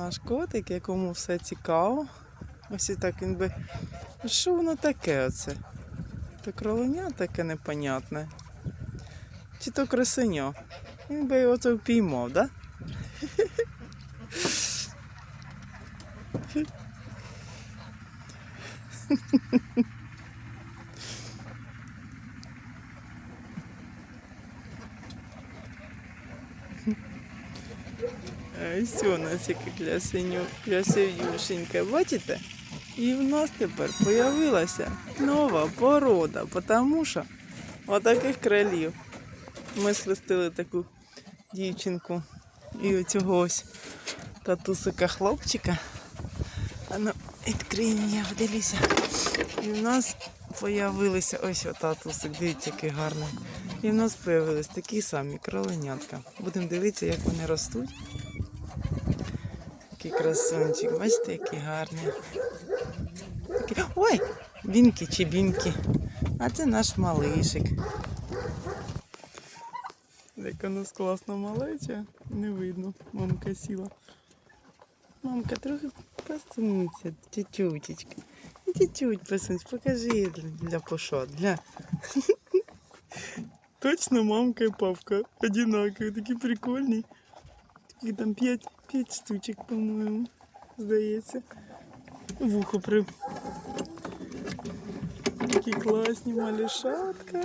наш котик, якому все цікаво. Ось і так він би. Що воно таке оце? То кроленя таке непонятне. Чи то красеня? Він би його це впіймав, да? Ось у нас яке красеню, красивюшеньке, бачите? І в нас тепер появилася нова порода, тому що отаких кролів. Ми схрестили таку дівчинку і оцього ось татусика хлопчика. А ну, відкрий я. І в нас появилися ось татусик, дивіться, який гарний. І в нас появились такі самі кроленятка. Будемо дивитися, як вони ростуть. Такий красунчик, бачите, який гарний. Ой! Бінки чи бінки. А це наш малишик. Як у нас класно малеча, не видно. Мамка сіла. Мамка, трохи посунься, тютючечка. Тютють посунься, покажи для, пошот. Для. Точно мамка і папка одинакові, такі прикольні. Такі там п'ять, п'ять штучок, по-моєму, здається. Вухо при. Такі класні малішатка.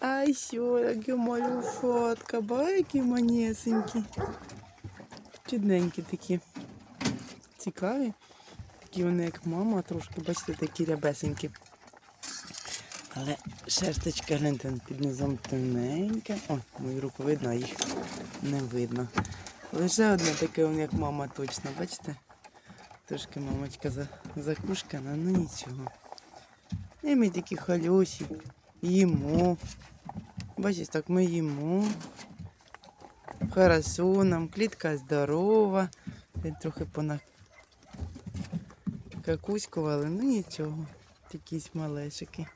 Ай, сьо, які малюшатка, ба, які манесенькі. Чудненькі такі. Цікаві. Такі вони, як мама, трошки, бачите, такі рябесенькі. Але шерсточка гляньте під низом тоненька. О, мою руку видно, а їх не видно. Лише одне таке, як мама точно, бачите? Трошки мамочка закушкана, ну нічого. І ми такі халюсі, їмо. Бачите, так ми їмо. Хорошо, нам клітка здорова. Він трохи пона какуськували, ну нічого. Якісь малешики.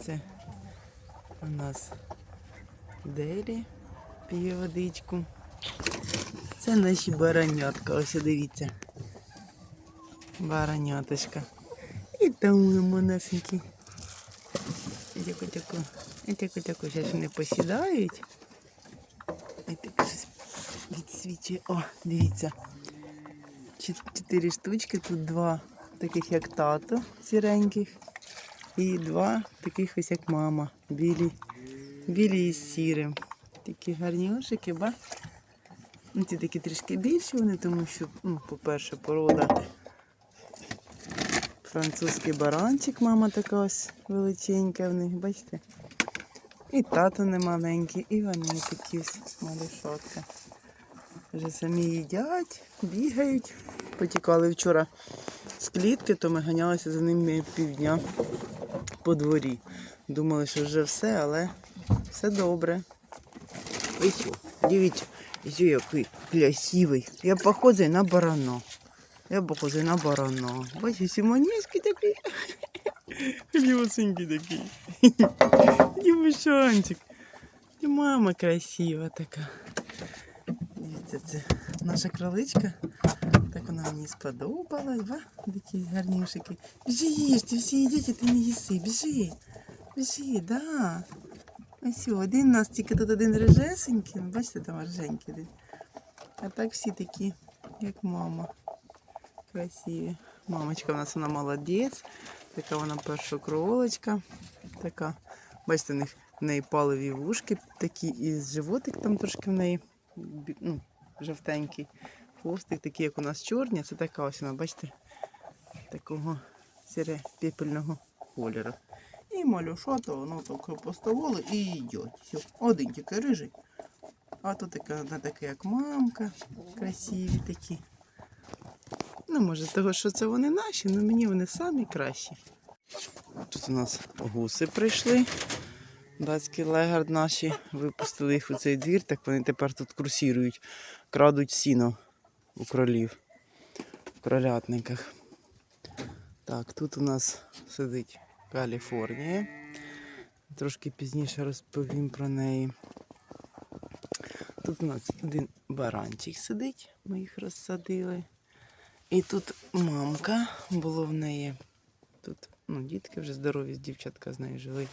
Це у нас Делі п'є водичку. Це наші баранятка, ось дивіться. Бараняточка. І там манесенькі. Дяку-дяку. Дяку-дяку, зараз вони посідають. І так відсвічує. О, дивіться. Чотири штучки, тут два таких як тато сіреньких. І два таких ось як мама. Білі, білі із сірим. Такі гарнюшики, ба? Ну, ці такі трішки більші вони, тому що, ну, по-перше, порода французький баранчик, мама така ось величенька в них, бачите? І тато не маленький, і вони такі ось малюшатка. Вже самі їдять, бігають. Потікали вчора з клітки, то ми ганялися за ними півдня по дворі. Думали, що вже все, але все добре. Ось, дивіться, ось який красивий. Я похожий на барана. Я похожий на барана. Бачиш, сімонецький такий. Лівосенький такий. Дівушанчик. І мама красива така. Дивіться, це наша кроличка. Так вона мені сподобалась, ба? Такі гарнішики. Біжи їжте, всі їдять, а ти не їси. Біжи. Біжи, да. Ось один у нас тільки тут один режесенький. ну, Бачите, там рженький один. А так всі такі, як мама. Красиві. Мамочка у нас вона молодець. Така вона першокролочка. Така. Бачите, в них в неї палеві вушки такі, і животик там трошки в неї ну, жовтенький. Хвостик такий, як у нас чорні. Це така ось вона, бачите, такого сіре пепельного кольору. І малюшата, воно так поставили і йдуть. Один тільки рижий. А тут така, вона така, як мамка, красиві такі. Ну, може, того, що це вони наші, але мені вони самі кращі. Тут у нас гуси прийшли. Датський легард наші випустили їх у цей двір, так вони тепер тут курсірують, крадуть сіно у кролів, в кролятниках. Так, тут у нас сидить Каліфорнія. Трошки пізніше розповім про неї. Тут у нас один баранчик сидить, ми їх розсадили. І тут мамка було в неї. Тут ну, дітки вже здорові, дівчатка з нею жили.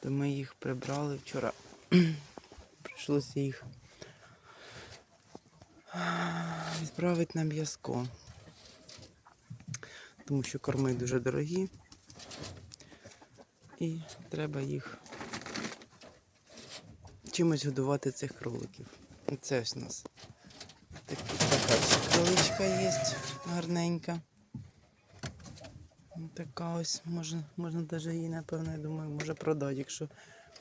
То ми їх прибрали вчора. Прийшлося їх відправити на м'язко. Тому що корми дуже дорогі. І треба їх чимось годувати цих кроликів. Це ось у нас такі, така кроличка є гарненька. Така ось, можна, можна навіть її, напевно, я думаю, може продати, якщо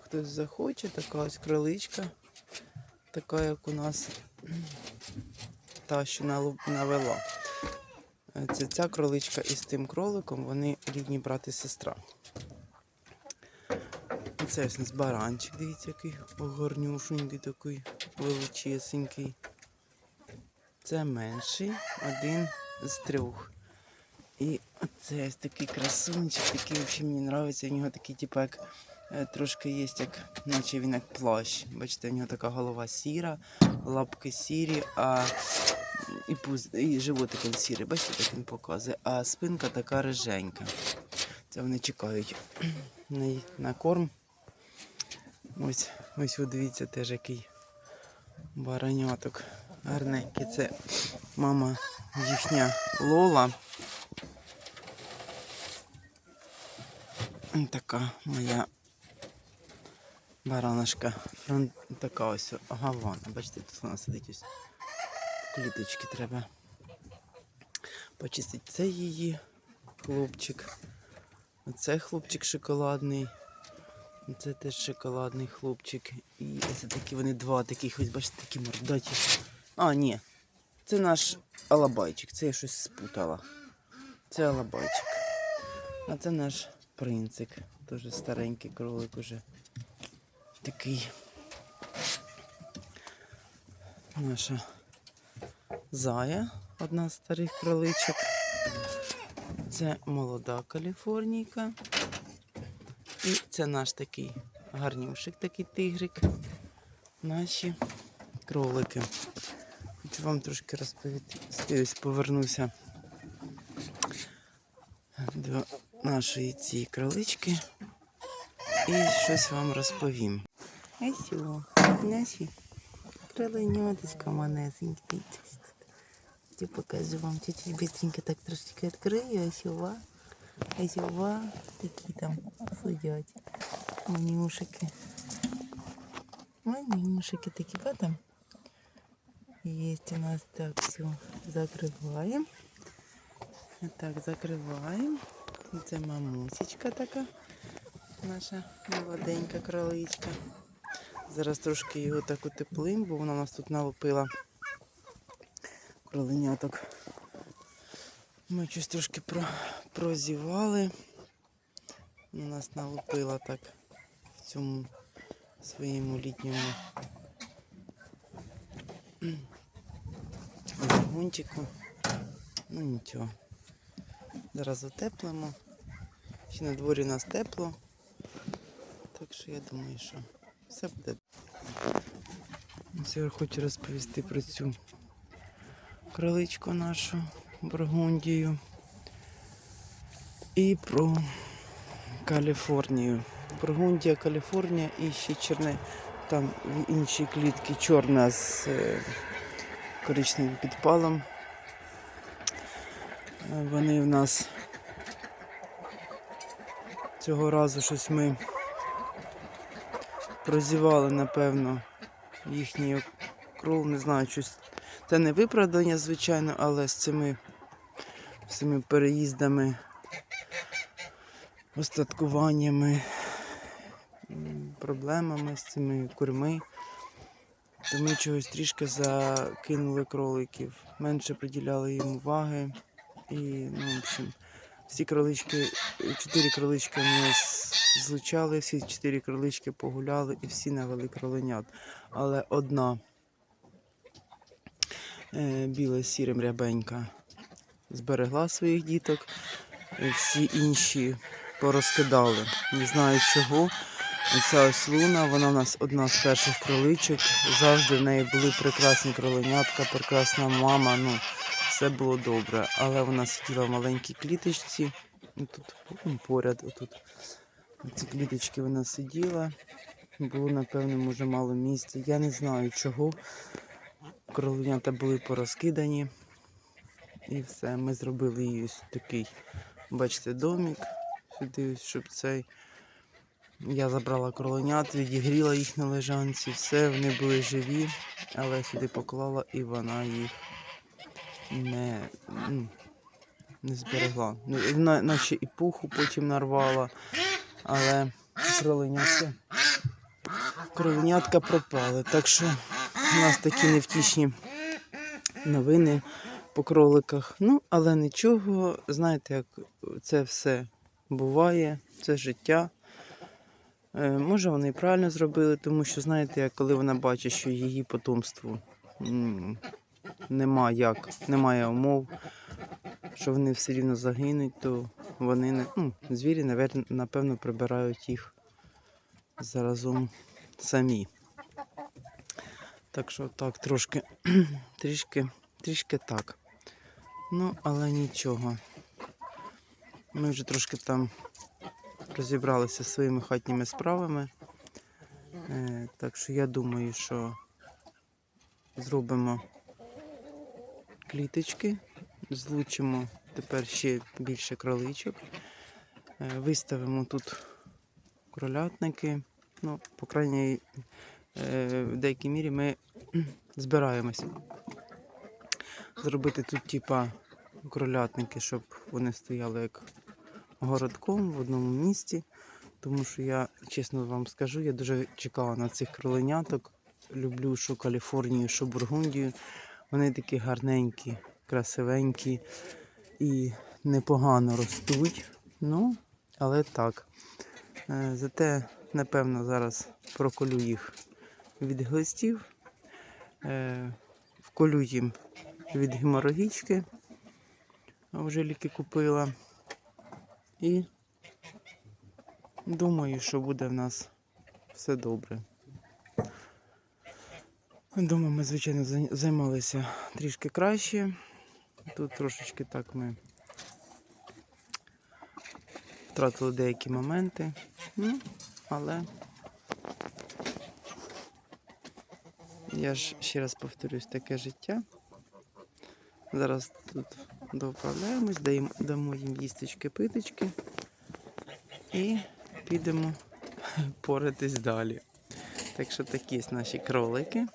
хтось захоче, така ось кроличка, така як у нас та, що навела. Це ця кроличка із тим кроликом, вони рідні брат і сестра. Це ось нас баранчик, дивіться, який горнюшенький такий величесенький. Це менший, один з трьох. І оце ось такий красунчик, такий взагалі мені подобається. У нього такий, типу, як е, трошки є, як, наче він як плащ. Бачите, у нього така голова сіра, лапки сірі, а і, пуз, і животик він сірий. Бачите, так він показує. А спинка така риженька. Це вони чекають на, на корм. Ось, ось ви дивіться теж який бараняток гарненький. Це мама їхня Лола. Така моя баранашка. Така ось гавана. Бачите, тут вона сидить ось. Кліточки треба почистити. Це її хлопчик. Оце хлопчик шоколадний. Це теж шоколадний хлопчик. І ось такі вони два таких, ось бачите, такі мордаті. А, ні. Це наш алабайчик. Це я щось спутала. Це алабайчик. А це наш принцик. Дуже старенький кролик уже. Такий. Наша зая, одна з старих кроличок. Це молода каліфорнійка. І це наш такий гарнюшик, такий тигрик. Наші кролики. Хочу вам трошки розповісти. Ось повернуся до нашої цієї кролички і щось вам розповім. Ось його, наші кроленяточка манесенькі. Я покажу вам чуть-чуть быстренько так трошечки відкрию. Ось його. Такі там сидять. Манюшики. Манюшики такі, потом. Есть у нас так все. Закрываем. Так, закриваємо. Це мамусечка така. Наша молоденька кроличка. Зараз трошки його так утеплим, бо вона нас тут налупила кроленяток. Ми щось трошки про, прозівали. Нас налупила так в цьому своєму літньому вагончику. Ну нічого. Зараз утеплимо. Ще на дворі у нас тепло. Так що я думаю, що все буде. Я хочу розповісти про цю кроличку нашу Бургундію і про Каліфорнію. Бургундія, Каліфорнія і ще чорне, там в іншій клітці чорна з е, коричневим підпалом. Е, Вони в нас цього разу щось ми прозівали, напевно, їхній кров, не знаю, щось. Це не виправдання, звичайно, але з цими всіми переїздами, остаткуваннями, проблемами з цими курми. То ми чогось трішки закинули кроликів, менше приділяли їм уваги. І, ну, в общем, всі кролички, чотири кролички ми злучали, всі чотири кролички погуляли і всі навели кроленят. Але одна е, біла з сірим рябенька зберегла своїх діток, всі інші порозкидали. Не знаю чого. Ця ось луна, вона у нас одна з перших кроличок. Завжди в неї були прекрасні кроленятка, прекрасна мама. Ну, все було добре. Але вона сиділа в маленькій кліточці. Тут ну, поряд, отут. Ці кліточки вона сиділа. Було, напевно, може мало місця. Я не знаю чого. Кроленята були порозкидані. І все. Ми зробили їй ось такий, бачите, домик. Ось, щоб цей. Я забрала кроленят, відігріла їх на лежанці, все, вони були живі, але сюди поклала і вона їх не, ну, не зберегла. Ну, на- Наче і пуху потім нарвала, але кроленятка, кроленятка пропали. Так що у нас такі невтішні новини по кроликах. Ну, але нічого, знаєте, як це все буває, це життя. Е, Може, вони і правильно зробили, тому що, знаєте, коли вона бачить, що її потомству нема як, немає умов, що вони все рівно загинуть, то вони ну, звірі, напевно, прибирають їх заразом самі. Так що так, трошки, трішки, трішки так. Ну, але нічого. Ми вже трошки там розібралися зі своїми хатніми справами. Е, так що я думаю, що зробимо кліточки, злучимо тепер ще більше кроличок. Е, виставимо тут кролятники. Ну, по крайній е, в деякій мірі ми збираємося зробити тут типа кролятники, щоб вони стояли як городком в одному місці. Тому що я, чесно вам скажу, я дуже чекала на цих кроленяток. Люблю що Каліфорнію, що Бургундію. Вони такі гарненькі, красивенькі і непогано ростуть. Ну, але так. Е, Зате, напевно, зараз проколю їх від глистів, е, вколю їм від геморагічки. А Вже ліки купила. І думаю, що буде в нас все добре. Дома ми, звичайно, займалися трішки краще. Тут трошечки так ми втратили деякі моменти. Ну, але я ж ще раз повторюсь, таке життя. Зараз тут доправляємось, даємо, дамо їм їсточки, питочки і підемо поратись далі. Так що такі наші кролики,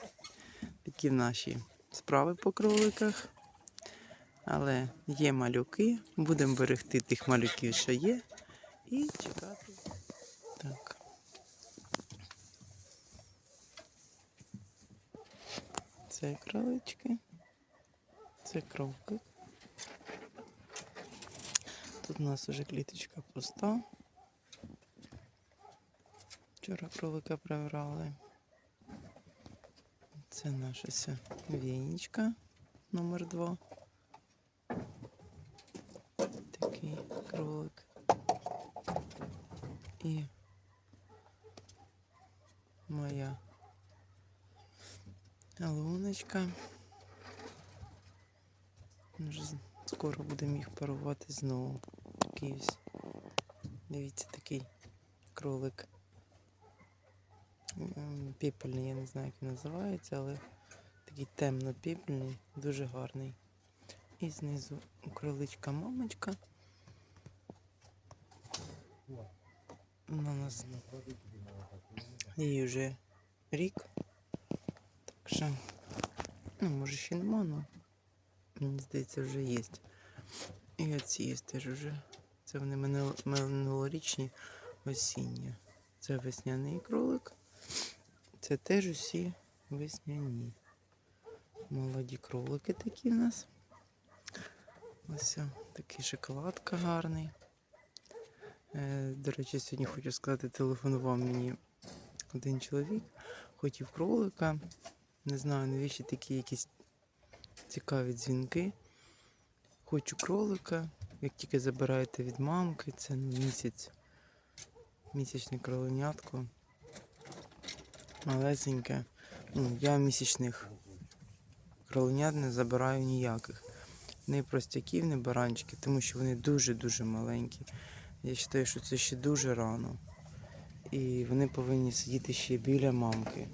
такі наші справи по кроликах. Але є малюки, будемо берегти тих малюків, що є, і чекати. Так. Це кролички. Це кровки. Тут у нас вже кліточка пуста. Вчора кролика прибрали. Це наша вінічка номер 2 Такий кролик. І моя луночка. Вже з- будемо їх парувати знову. Такий ось. Дивіться, такий кролик. Піпельний, я не знаю, як він називається, але такий темно-піпельний, дуже гарний. І знизу кроличка мамочка. Вона нас їй вже рік. Так що, ну, може ще нема, але Мені здається, вже є. І оці є теж вже. Це вони минулорічні осінні. Це весняний кролик. Це теж усі весняні. Молоді кролики такі в нас. Ось такий шоколадка гарний. Е, до речі, сьогодні хочу сказати, телефонував мені один чоловік, хотів кролика. Не знаю, навіщо такі якісь цікаві дзвінки. Хочу кролика. Як тільки забираєте від мамки, це місяць. місячне кроленятко. Малесеньке. Ну, я місячних кроленят не забираю ніяких. Не простяків, не баранчики, тому що вони дуже-дуже маленькі. Я вважаю, що це ще дуже рано. І вони повинні сидіти ще біля мамки.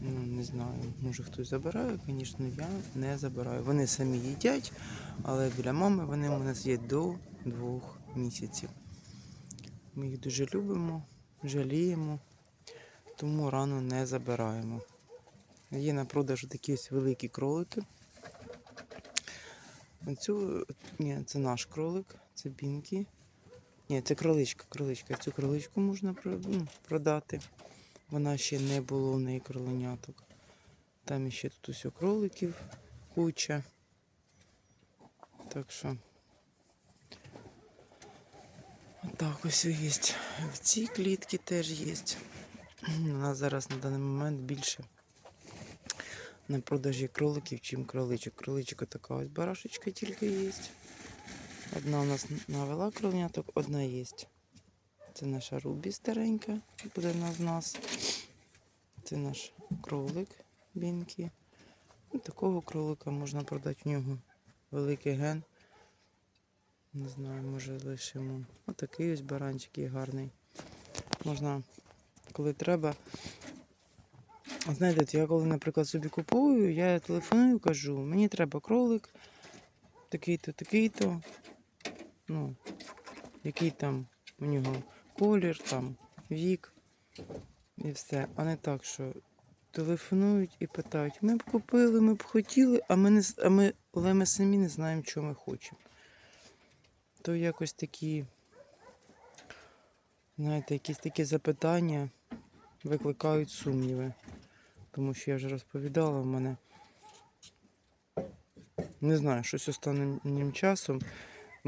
Ну, не знаю, може хтось забирає, звісно, я не забираю. Вони самі їдять, але біля мами вони у нас є до двох місяців. Ми їх дуже любимо, жаліємо, тому рано не забираємо. Є на продажу такі ось великі кролики. Оцю, ні, це наш кролик, це бінки. Ні, це кроличка, кроличка. Цю кроличку можна ну, продати. Вона ще не було в неї кроленяток. Там ще тут усе кроликів куча. Так що. Отак ось є. В цій клітці теж є. У нас зараз на даний момент більше на продажі кроликів, чим кроличок. Кроличка така ось барашечка тільки є. Одна у нас навела кроленяток, одна є. Це наша Рубі старенька, буде на з нас. Це наш кролик бінки. Ну, такого кролика можна продати в нього великий ген. Не знаю, може лишимо. Отакий ось баранчик є гарний. Можна, коли треба. Знаєте, я коли, наприклад, собі купую, я телефоную, кажу, мені треба кролик, такий-то, такий-то. Ну, який там у нього колір, там, вік і все. А не так, що телефонують і питають, ми б купили, ми б хотіли, а ми, не, а ми, але ми самі не знаємо, що ми хочемо. То якось такі, знаєте, якісь такі запитання викликають сумніви. Тому що я вже розповідала в мене. Не знаю, щось останнім часом.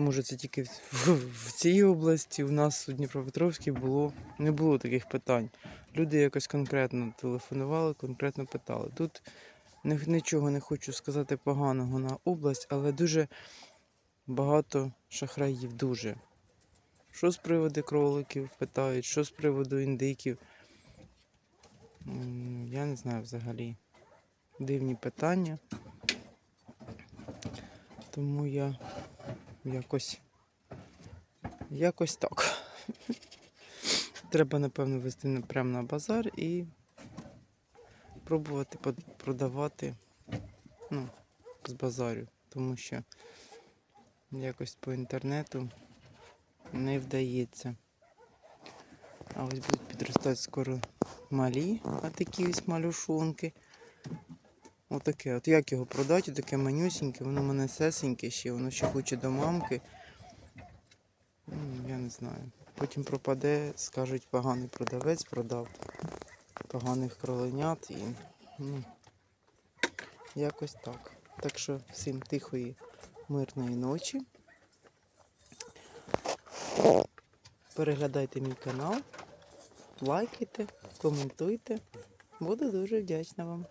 Може, це тільки в, цій області. У нас у Дніпропетровській було, не було таких питань. Люди якось конкретно телефонували, конкретно питали. Тут нічого не хочу сказати поганого на область, але дуже багато шахраїв, дуже. Що з приводу кроликів питають, що з приводу індиків. Я не знаю взагалі. Дивні питання. Тому я якось. Якось так. Треба, напевно, вести прямо на базар і пробувати продавати ну, з базарю, тому що якось по інтернету не вдається. А ось будуть підростати скоро малі, а такі ось малюшонки. Отаке. От як його продати, таке манюсіньке, воно в мене сесеньке ще, воно ще хоче до мамки. Ну, я не знаю. Потім пропаде, скажуть, поганий продавець продав поганих кроленят і ну, якось так. Так що всім тихої, мирної ночі. Переглядайте мій канал, лайкайте, коментуйте. Буду дуже вдячна вам.